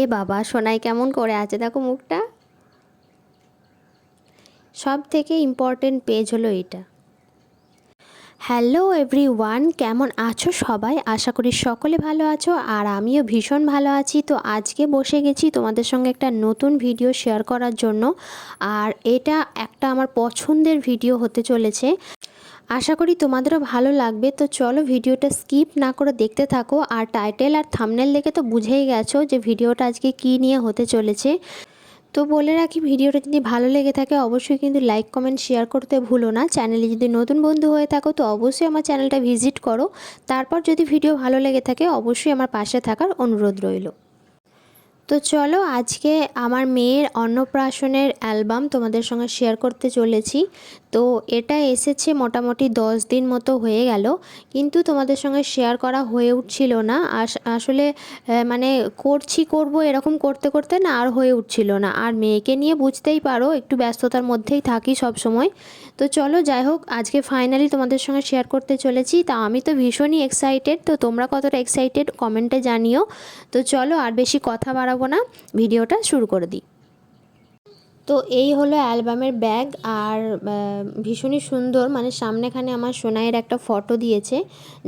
এ বাবা, সোনাই কেমন করে আছে? দেখো মুখটা। সব থেকে ইম্পর্টেন্ট পেজ হলো এটা হ্যালো এভরি ওয়ান কেমন আছো সবাই? আশা করি সকলে ভালো আছো আর আমিও ভীষণ ভালো আছি। তো আজকে বসে গেছি তোমাদের সঙ্গে একটা নতুন ভিডিও শেয়ার করার জন্য। আর এটা একটা আমার পছন্দের ভিডিও হতে চলেছে। আশা করি তোমাদেরও ভালো লাগবে। তো চলো ভিডিওটা স্কিপ না করে দেখতে থাকো। আর টাইটেল আর থামনেল দেখে তো বুঝেই গেছো যে ভিডিওটা আজকে কী নিয়ে হতে চলেছে। তো বলে রাখি, ভিডিওটা যদি ভালো লেগে থাকে অবশ্যই কিন্তু লাইক, কমেন্ট, শেয়ার করতে ভুলো না। চ্যানেলে যদি নতুন বন্ধু হয়ে থাকো তো অবশ্যই আমার চ্যানেলটা ভিজিট করো। তারপর যদি ভিডিও ভালো লেগে থাকে অবশ্যই আমার পাশে থাকার অনুরোধ রইল। তো চলো আজকে আমার মেয়ের অন্নপ্রাশনের অ্যালবাম তোমাদের সঙ্গে শেয়ার করতে চলেছি। তো এটা এসেছে মোটামুটি দশ দিন মতো হয়ে গেল। কিন্তু তোমাদের সঙ্গে শেয়ার করা হয়ে উঠছিল না। আসলে মানে করছি করব এরকম করতে করতে না আর হয়ে উঠছিল না। আর মেয়েকে নিয়ে বুঝতেই পারো, একটু ব্যস্ততার মধ্যেই থাকি সব সময় তো চলো যাই হোক, আজকে ফাইনালি তোমাদের সঙ্গে শেয়ার করতে চলেছি। তা আমি তো ভীষণই এক্সাইটেড তো তোমরা কতটা এক্সাইটেড কমেন্টে জানিও। তো চলো আর বেশি কথা বাড়াবো না, ভিডিওটা শুরু করে দিই। তো এই হলো অ্যালবামের ব্যাগ আর ভীষণই সুন্দর। মানে সামনেখানে আমার সোনাইয়ের একটা ফটো দিয়েছে,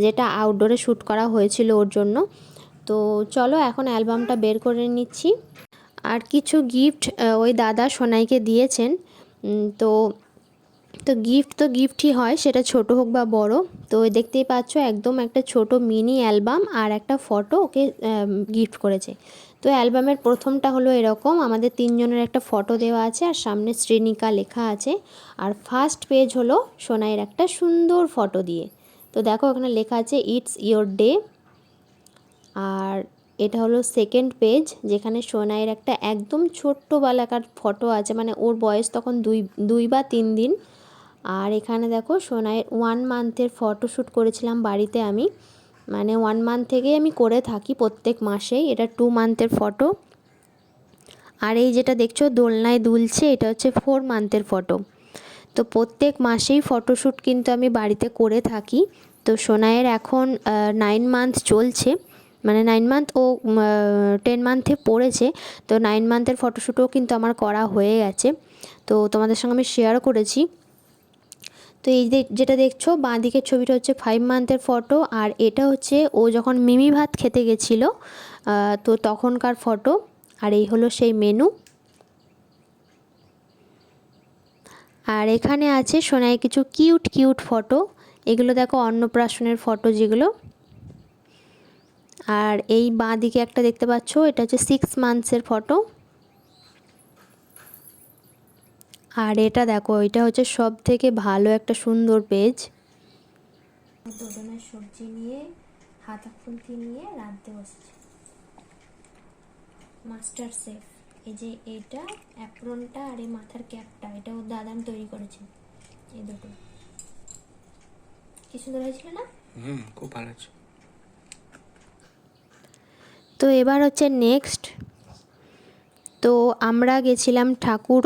যেটা আউটডোরে শ্যুট করা হয়েছিল ওর জন্য। তো চলো এখন অ্যালবামটা বের করে নিচ্ছি। আর কিছু গিফট ওই দাদা সোনাইকে দিয়েছেন। তো তো গিফট তো গিফটই হয়, সেটা ছোট হোক বা বড়। তো দেখতেই পাচ্ছ, একদম একটা ছোট মিনি অ্যালবাম আর একটা ফটো ওকে গিফট করেছে। তো অ্যালবামের প্রথমটা হলো এরকম। আমাদের তিনজনের একটা ফটো দেওয়া আছে আর সামনে শ্রেণিকা লেখা আছে। আর ফার্স্ট পেজ হলো সোনাইয়ের একটা সুন্দর ফটো দিয়ে। তো দেখো এখানে লেখা আছে ইটস ইয়োর ডে আর এটা হলো সেকেন্ড পেজ যেখানে সোনাইয়ের একটা একদম ছোট্ট বালাকার ফটো আছে। মানে ওর বয়স তখন দুই দুই বা তিন দিন। আর এখানে দেখো সোনাইয়ের ওয়ান মান্থের ফটোশ্যুট করেছিলাম বাড়িতে আমি। মানে ওয়ান মান্থ থেকেই আমি করে থাকি প্রত্যেক মাসেই, এটা টু মান্থের ফটো আর এই যেটা দেখছ, দোলনায় দুলছে, এটা হচ্ছে ফোর মান্থের ফটো তো প্রত্যেক মাসেই ফটোশ্যুট কিন্তু আমি বাড়িতে করে থাকি। তো সোনাইয়ের এখন নাইন মান্থ চলছে। মানে নাইন মান্থ ও টেন মান্থে পড়েছে। তো নাইন মান্থের ফটোশ্যুটও কিন্তু আমার করা হয়ে গেছে। তো তোমাদের সঙ্গে আমি শেয়ার করেছি। তো এই যেটা দেখছ বাঁ দিকের ছবিটা হচ্ছে ফাইভ মান্থের ফটো আর এটা হচ্ছে ও যখন মিমি ভাত খেতে গেছিল তো তখনকার ফটো আর এই হলো সেই মেনু আর এখানে আছে সোনায় কিছু কিউট কিউট ফটো এগুলো দেখো অন্নপ্রাশনের ফটো যেগুলো। আর এই বাঁ দিকে একটা দেখতে পাচ্ছ, এটা হচ্ছে সিক্স মান্থসের ফটো আর এটা দেখো এটা হচ্ছে সব থেকে ভালো একটা সুন্দর পেজ। দুজনের সবজি নিয়ে হাতা খুন্তি নিয়ে রাঁধতে বসছে। মাস্টার সেফ এই যে এটা অ্যাপ্রনটা আর এই মাথার ক্যাপটা এটা ওর দাদাম তৈরি করেছে এই দুটো। কি সুন্দর হয়েছিল না? হুম খুব ভালো আছে তো এবার হচ্ছে নেক্সট তো আমরা গেছিলাম ঠাকুর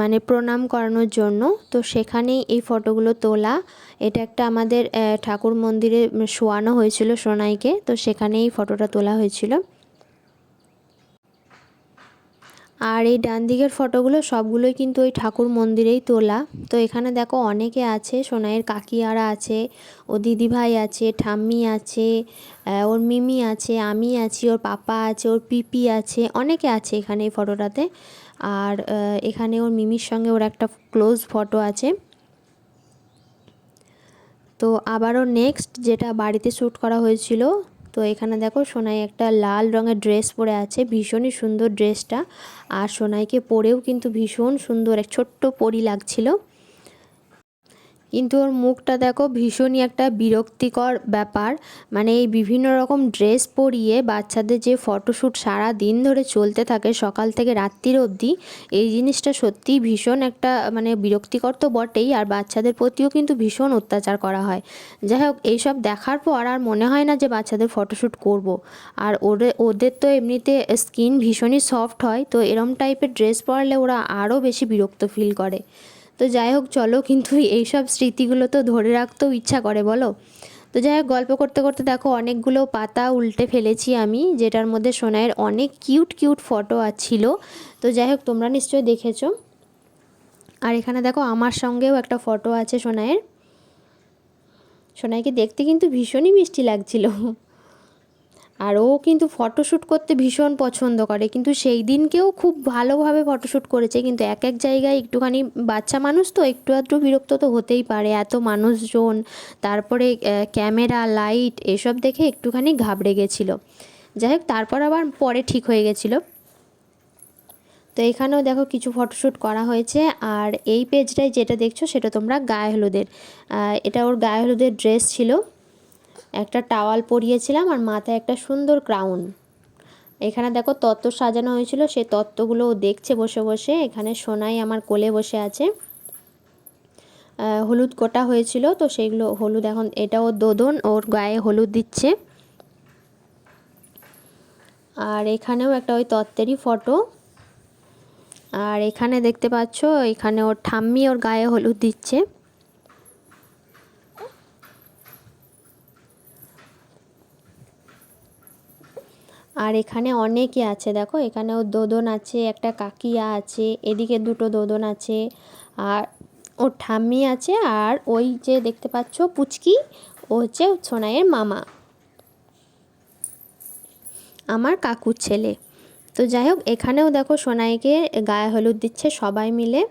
মানে প্রণাম করানোর জন্য। তো সেখানেই এই ফটোগুলো তোলা। এটা একটা আমাদের ঠাকুর মন্দিরে শোয়ানো হয়েছিল সোনাইকে। তো সেখানেই ফটোটা তোলা হয়েছিল। আর এই ডান দিকের ফটোগুলো সবগুলোই কিন্তু ওই ঠাকুর মন্দিরেই তোলা। তো এখানে দেখো অনেকে আছে, সোনাইয়ের কাকিয়ারা আছে, ও দিদিভাই আছে, ঠাম্মি আছে ওর মিমি আছে, আমি আছি, ওর পাপা আছে, ওর পিপি আছে, অনেকে আছে এখানে এই ফটোটাতে। আর এখানে ওর মিমির সঙ্গে ওর একটা ক্লোজ ফটো আছে। তো আবারও নেক্সট যেটা বাড়িতে শ্যুট করা হয়েছিল তো এখানে দেখো সোনাই একটা লাল রঙের ড্রেস পরে আছে, ভীষণই সুন্দর ড্রেসটা। আর সোনাইকে পরেও কিন্তু ভীষণ সুন্দর, এক ছোট্ট পরি লাগছিল। কিন্তু ওর মুখটা দেখো ভীষণই একটা বিরক্তিকর ব্যাপার। মানে এই বিভিন্ন রকম ড্রেস পরিয়ে বাচ্চাদের যে ফটোশ্যুট সারা দিন ধরে চলতে থাকে সকাল থেকে রাত্রির অবধি, এই জিনিসটা সত্যিই ভীষণ একটা মানে বিরক্তিকর তো বটেই। আর বাচ্চাদের প্রতিও কিন্তু ভীষণ অত্যাচার করা হয়। যাই হোক, এইসব দেখার পর আর মনে হয় না যে বাচ্চাদের ফটোশ্যুট করব। আর ওদের ওদের তো এমনিতে স্কিন ভীষণই সফট হয়, তো এরম টাইপের ড্রেস পরলে ওরা আরও বেশি বিরক্ত ফিল করে। তো যাই হোক, চলো কিন্তু এইসব স্মৃতিগুলো তো ধরে রাখতেও ইচ্ছা করে, বলো? তো যাই হোক, গল্প করতে করতে দেখো অনেকগুলো পাতা উল্টে ফেলেছি আমি, যেটার মধ্যে সোনাইয়ের অনেক কিউট কিউট ফটো ছিল। তো যাই হোক, তোমরা নিশ্চয়ই দেখেছ। আর এখানে দেখো আমার সঙ্গেও একটা ফটো আছে সোনাইয়ের। সোনাইকে দেখতে কিন্তু ভীষণই মিষ্টি লাগছিল। আর ও কিন্তু ফটোশ্যুট করতে ভীষণ পছন্দ করে। কিন্তু সেই দিনকেও খুব ভালোভাবে ফটোশ্যুট করেছে। কিন্তু এক এক জায়গায় একটুখানি বাচ্চা মানুষ তো, একটু আধটু বিরক্ত তো হতেই পারে। এত মানুষজন, তারপরে ক্যামেরা লাইট এসব দেখে একটুখানি ঘাবড়ে গেছিল। যাই হোক, তারপর আবার পরে ঠিক হয়ে গেছিল। তো এখানেও দেখো কিছু ফটোশ্যুট করা হয়েছে। আর এই পেজটায় যেটা দেখছ সেটা তোমরা গায়ে হলুদের। এটা ওর গায়ে হলুদের ড্রেস ছিল। একটা টাওয়াল পরিয়েছিলাম আর মাথায় একটা সুন্দর ক্রাউন এখানে দেখো তত্ত্ব সাজানো হয়েছিল, সেই তত্ত্বগুলো দেখছে বসে বসে। এখানে সোনাই আমার কোলে বসে আছে। হলুদ কোটা হয়েছিল, তো সেইগুলো হলুদ এখন, এটা ওর দোদন, ওর গায়ে হলুদ দিচ্ছে। আর এখানেও একটা ওই তত্ত্বেরই ফটো আর এখানে দেখতে পাচ্ছ, এখানে ওর ঠাম্মি ওর গায়ে হলুদ দিচ্ছে। আর এখানে অনেকে আছে, দেখো। এখানেও দোদন আছে, একটা কাকিয়া আছে, এদিকে দুটো দোদন আছে, আর ওর ঠাম্মি আছে, আর ওই যে দেখতে পাচ্ছ পুচকি, ও হচ্ছে সোনাইয়ের মামা। আমার কাকুর ছেলে। তো যাই হোক, এখানেও দেখো সোনাইকে গায়ে হলুদ দিচ্ছে সবাই মিলে।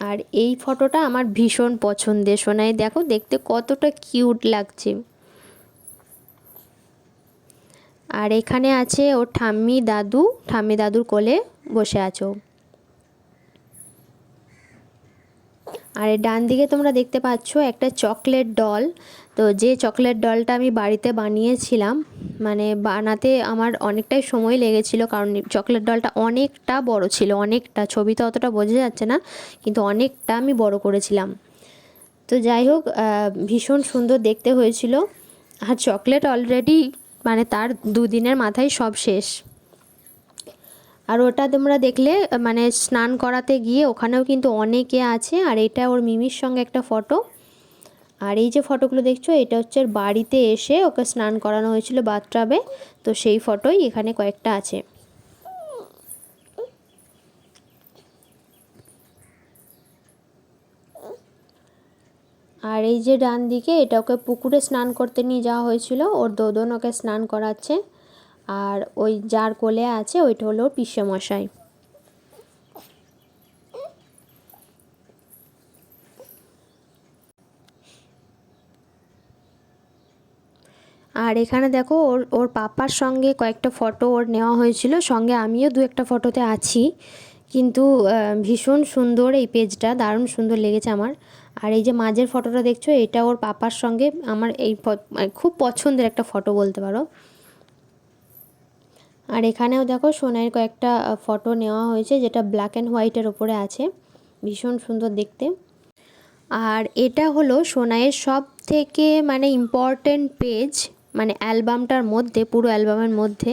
আর এই ফটোটা আমার ভীষণ পছন্দের, সোনাই। দেখো, দেখতে কতটা কিউট লাগছে। আর এখানে আছে ওর ঠাম্মি দাদু, ঠাম্মি দাদুর কোলে বসে আছো। আর ডান দিকে তোমরা দেখতে পাচ্ছ একটা চকলেট ডল। তো যে চকলেট ডলটা আমি বাড়িতে বানিয়েছিলাম মানে বানাতে আমার অনেকটাই সময় লেগেছিল, কারণ চকলেট ডলটা অনেকটা বড় ছিল, অনেকটা ছবিতে অতটা বোঝা যাচ্ছে না, কিন্তু অনেকটা আমি বড় করেছিলাম। তো যাই হোক ভীষণ সুন্দর দেখতে হয়েছিল। আর চকলেট অলরেডি মানে তার দুদিনের মাথায় সব শেষ। আর ওটা তোমরা দেখলে মানে স্নান করাতে গিয়ে ওখানেও কিন্তু অনেকে আছে, আর এটা ওর মিমির সঙ্গে একটা ফটো। আর এই যে ফটোগুলো দেখছ, এটা হচ্ছে বাড়িতে এসে ওকে স্নান করানো হয়েছিল বাথটাবে, তো সেই ফটোই এখানে কয়েকটা আছে। আর এই যে ডান দিকে, এটা ওকে পুকুরে স্নান করতে নিয়ে যাওয়া হয়েছিল। ওর দোদন ওকে স্নান করাচ্ছে। আর ওই যার কোলে আছে, ওইটা হলো পিসেমশাই। আর এখানে দেখো, ওর ওর পাপার সঙ্গে কয়েকটা ফটো ওর নেওয়া হয়েছিল। সঙ্গে আমিও দু একটা ফটোতে আছি। কিন্তু ভীষণ সুন্দর এই পেজটা, দারুণ সুন্দর লেগেছে আমার। আর এই যে মাঝের ফটোটা দেখছ, এটা ওর পাপার সঙ্গে আমার এই মানে খুব পছন্দের একটা ফটো বলতে পারো। আর এখানেও দেখো সোনাইয়ের কয়েকটা ফটো নেওয়া হয়েছে, যেটা ব্ল্যাক অ্যান্ড হোয়াইটের ওপরে আছে। ভীষণ সুন্দর দেখতে। আর এটা হলো সোনাইয়ের সব থেকে মানে ইম্পর্টেন্ট পেজ মানে অ্যালবামটার মধ্যে, পুরো অ্যালবামের মধ্যে,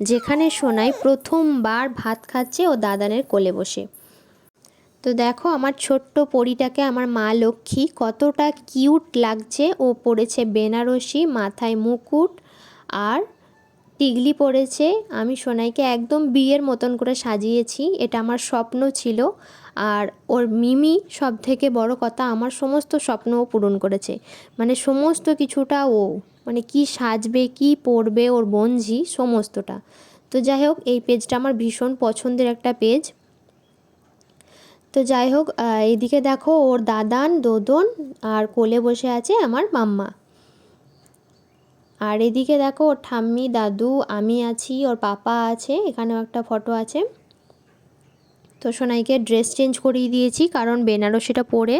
যেখানে সোনাই প্রথমবার ভাত খাচ্ছে ও দাদানের কোলে বসে। তো দেখো আমার ছোট্ট পরিটাকে, আমার মা লক্ষ্মী, কতটা কিউট লাগছে। ও পড়েছে বেনারসি, মাথায় মুকুট আর টিগলি পড়েছে। আমি সোনাইকে একদম বিয়ের মতন করে সাজিয়েছি, এটা আমার স্বপ্ন ছিল। আর ওর মিমি সব থেকে বড় কথা, আমার সমস্ত স্বপ্নও পূরণ করেছে। মানে সমস্ত কিছুটা ও মানে কি সাজবে কি পরবে ওর বঞ্জি সমস্তটা। তো যাই হোক এই পেজটা আমার ভীষণ পছন্দের একটা পেজ। তো যাই হোক আহ, এইদিকে দেখো ওর দাদান দোদন আর কোলে বসে আছে আমার মাম্মা। আর এদিকে দেখো ওর ঠাম্মি দাদু আমি আছি ওর পাপা আছে এখানেও একটা ফটো আছে। তো সোনাইকে ড্রেস চেঞ্জ করিয়ে দিয়েছি, কারণ বেনারসিটা পরে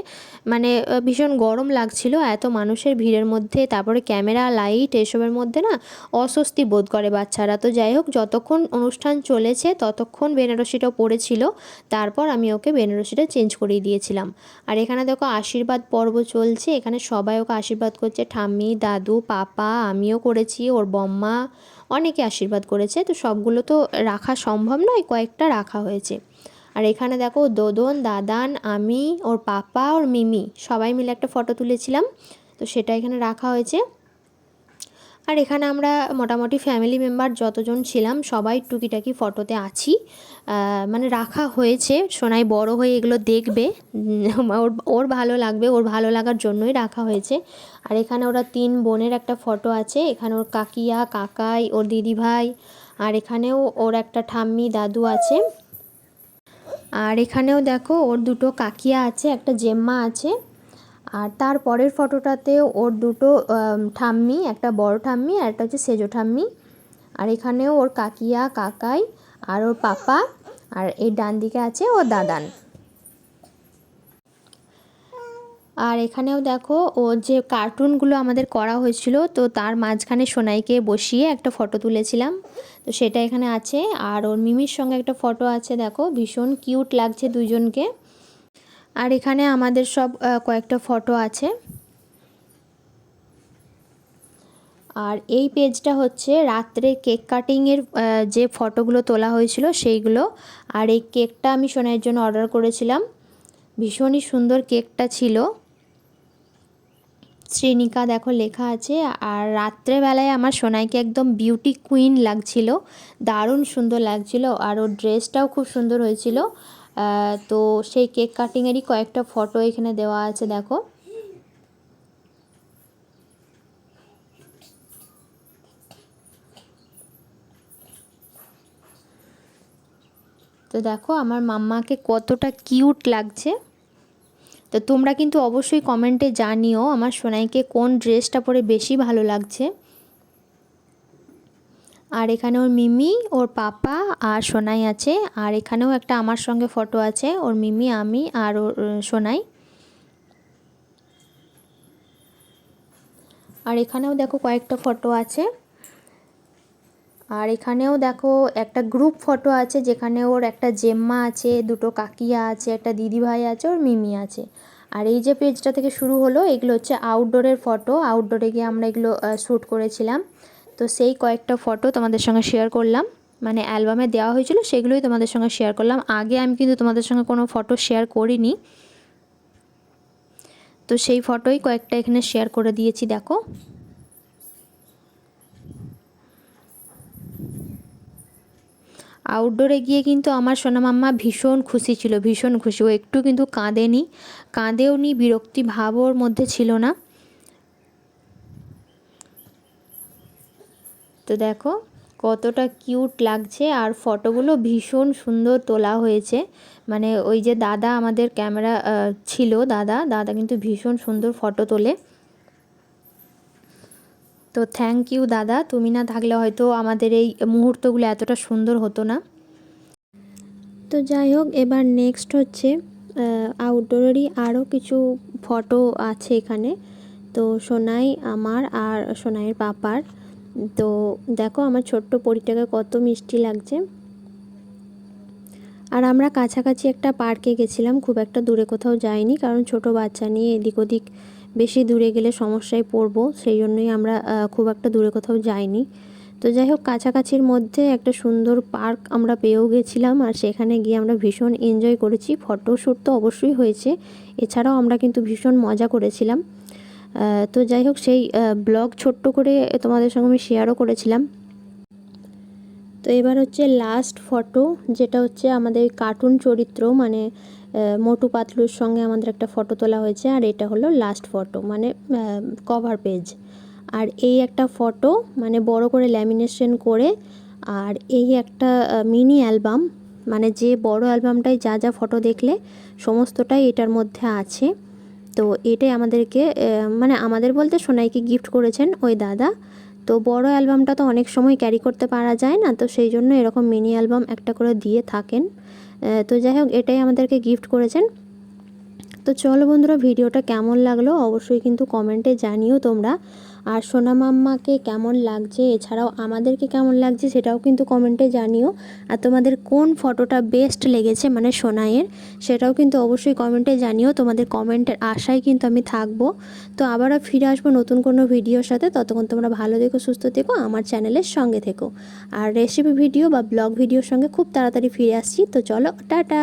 মানে ভীষণ গরম লাগছিল, এত মানুষের ভিড়ের মধ্যে, তারপরে ক্যামেরা, লাইট, এসবের মধ্যে না অস্বস্তি বোধ করে বাচ্চারা। তো যাই হোক, যতক্ষণ অনুষ্ঠান চলেছে, ততক্ষণ বেনারসিটাও পরেছিল তারপর আমি ওকে বেনারসিটা চেঞ্জ করিয়ে দিয়েছিলাম। আর এখানে দেখো, আশীর্বাদ পর্ব চলছে, এখানে সবাই ওকে আশীর্বাদ করছে, ঠাম্মি, দাদু, পাপা, আমিও করেছি, ওর বম্মা অনেকে আশীর্বাদ করেছে, তো সবগুলো তো রাখা সম্ভব নয়, কয়েকটা রাখা হয়েছে। আর এখানে দেখো দোদন, দাদান, আমি, ওর পাপা, ওর মিমি, সবাই মিলে একটা ফটো তুলেছিলাম। তো সেটা এখানে রাখা হয়েছে। আর এখানে আমরা মোটামুটি ফ্যামিলি মেম্বার যতজন ছিলাম, সবাই টুকিটাকি ফটোতে আছি। মানে রাখা হয়েছে। সোনাই বড় হয়ে এগুলো দেখবে। ওর ওর ভালো লাগবে, ওর ভালো লাগার জন্যই রাখা হয়েছে। আর এখানে ওরা তিন বোনের একটা ফটো আছে। এখানে ওর কাকিয়া, কাকাই, ওর দিদি ভাই আর এখানেও ওর একটা ঠাম্মি, দাদু আছে। আর এখানেও দেখো ওর দুটো কাকিয়া আছে, একটা জেম্মা আছে। আর তার পরের ফটোটাতে ওর দুটো ঠাম্মি, একটা বড় ঠাম্মি আর একটা হচ্ছে সেজো ঠাম্মি। আর এখানেও ওর কাকিয়া, কাকাই আর ওর পাপা আর এই ডান দিকে আছে ওর দাদান। আর এখানেও দেখো, ও যে কার্টুনগুলো আমাদের করা হয়েছিল, তো তার মাঝখানে সোনাইকে বসিয়ে একটা ফটো তুলেছিলাম। তো সেটা এখানে আছে। আর ওর মিমির সঙ্গে একটা ফটো আছে, দেখো, ভীষণ কিউট লাগছে দুজনকে। আর এখানে আমাদের সব কয়েকটা ফটো আছে। আর এই পেজটা হচ্ছে রাত্রে কেক কাটিংয়ের যে ফটোগুলো তোলা হয়েছিল সেইগুলো। আর এই কেকটা আমি সোনাইয়ের জন্য অর্ডার করেছিলাম। ভীষণই সুন্দর কেকটা ছিল। শ্রীনিকা দেখো লেখা আছে, আর রাত্রেবেলায় আমার সোনাইকে একদম বিউটি কুইন লাগছিল, দারুণ সুন্দর লাগছিল, আর ওর ড্রেসটাও খুব সুন্দর হয়েছিল। তো সেই কেক কাটিংয়েরই কয়েকটা ফটো এখানে দেওয়া আছে, দেখো। তো দেখো আমার মাম্মাকে কতটা কিউট লাগছে। তো তোমরা কিন্তু অবশ্যই কমেন্টে জানিও আমার সোনাইকে কোন ড্রেসটা পরে বেশি ভালো লাগছে। আর এখানে ওর মিমি, ওর পাপা আর সোনাই আছে। আর এখানেও একটা আমার সঙ্গে ফটো আছে, ওর মিমি, আমি আর ওর সোনাই। আর এখানেও দেখো কয়েকটা ফটো আছে। আর এখানেও দেখো একটা গ্রুপ ফটো আছে যেখানে ওর একটা জেম্মা আছে, দুটো কাকিয়া আছে, একটা দিদিভাই আছে, ওর মিমি আছে। আর এই যে পেজটা থেকে শুরু হলো, এগুলো হচ্ছে আউটডোরের ফটো আউটডোরে গিয়ে আমরা এগুলো শ্যুট করেছিলাম। তো সেই কয়েকটা ফটো তোমাদের সঙ্গে শেয়ার করলাম। মানে অ্যালবামে দেওয়া হয়েছিল, সেগুলোই তোমাদের সঙ্গে শেয়ার করলাম। আগে আমি কিন্তু তোমাদের সঙ্গে কোনো ফটো শেয়ার করিনি। তো সেই ফটোই কয়েকটা এখানে শেয়ার করে দিয়েছি, দেখো। আউটডোরে গিয়ে কিন্তু আমার সোনা মাম্মা ভীষণ খুশি ছিল, ভীষণ খুশি। ও একটু কিন্তু কাঁদেনি কাঁদেও নি বিরক্তি ভাব ওর মধ্যে ছিল না। তো দেখো কতটা কিউট লাগছে, আর ফটোগুলো ভীষণ সুন্দর তোলা হয়েছে। মানে ওই যে দাদা আমাদের ক্যামেরা ছিল, দাদা দাদা কিন্তু ভীষণ সুন্দর ফটো তোলে। তো থ্যাংক ইউ দাদা। তুমি না থাকলে হয়তো আমাদের এই মুহূর্তগুলো এতটা সুন্দর হতো না। তো যাই হোক, এবার নেক্সট হচ্ছে আউটডোরেরই আরও কিছু ফটো আছে এখানে। তো সোনাই আমার আর সোনাইয়ের পাপার। তো দেখো আমার ছোট্ট পরিটাকে কত মিষ্টি লাগছে। আর আমরা কাছাকাছি একটা পার্কে গেছিলাম, খুব একটা দূরে কোথাও যাইনি, কারণ ছোট বাচ্চা নিয়ে এদিক ওদিক বেশি দূরে গেলে সমস্যায় পড়ব সেই জন্যই আমরা খুব একটা দূরে কোথাও যাইনি। তো যাই হোক কাছাকাছির মধ্যে একটা সুন্দর পার্ক আমরা পেয়েও গেছিলাম আর সেখানে গিয়ে আমরা ভীষণ এনজয় করেছি। ফটোশ্যুট তো অবশ্যই হয়েছে, এছাড়াও আমরা কিন্তু ভীষণ মজা করেছিলাম। তো যাই হোক সেই ব্লগ ছোট্ট করে তোমাদের সঙ্গে আমি শেয়ারও করেছিলাম। তো এবার হচ্ছে লাস্ট ফটো যেটা হচ্ছে আমাদের কার্টুন চরিত্র মানে মোটু পাতলুর সঙ্গে আমাদের একটা ফটো তোলা হয়েছে, আর এটা হলো লাস্ট ফটো মানে কভার পেজ আর এই একটা ফটো মানে বড় করে ল্যামিনেশন করে, আর এই একটা মিনি অ্যালবাম মানে যে বড় অ্যালবামটায় যা যা ফটো দেখলে, সমস্তটাই এটার মধ্যে আছে। তো এটাই আমাদেরকে মানে আমাদের বলতে সোনাইকে গিফট করেছেন ওই দাদা। তো বড় অ্যালবামটা তো অনেক সময় ক্যারি করতে পারা যায় না, তো সেই জন্য এরকম মিনি অ্যালবাম একটা করে দিয়ে থাকেন। তো যাই হোক, এটাই আমাদেরকে গিফট করেছেন। তো চলো বন্ধুরা, ভিডিওটা কেমন লাগল অবশ্যই কিন্তু কমেন্টে জানিও তোমরা। আর সোনা মাম্মাকে কেমন লাগছে? এছাড়াও আমাদেরকে কেমন লাগছে সেটাও কিন্তু কমেন্টে জানিও। আর তোমাদের কোন ফটোটা বেস্ট লেগেছে মানে সোনাইয়ের, সেটাও কিন্তু অবশ্যই কমেন্টে জানিও। তোমাদের কমেন্টের আশায় কিন্তু আমি থাকব। তো আবারও ফিরে আসব নতুন কোনো ভিডিওর সাথে। ততক্ষণ তোমরা ভালো থেকো, সুস্থ থেকো, আমার চ্যানেলের সঙ্গে থেকো। আর রেসিপি ভিডিও বা ব্লগ ভিডিওর সঙ্গে খুব তাড়াতাড়ি ফিরে আসছি। তো চলো, টাটা!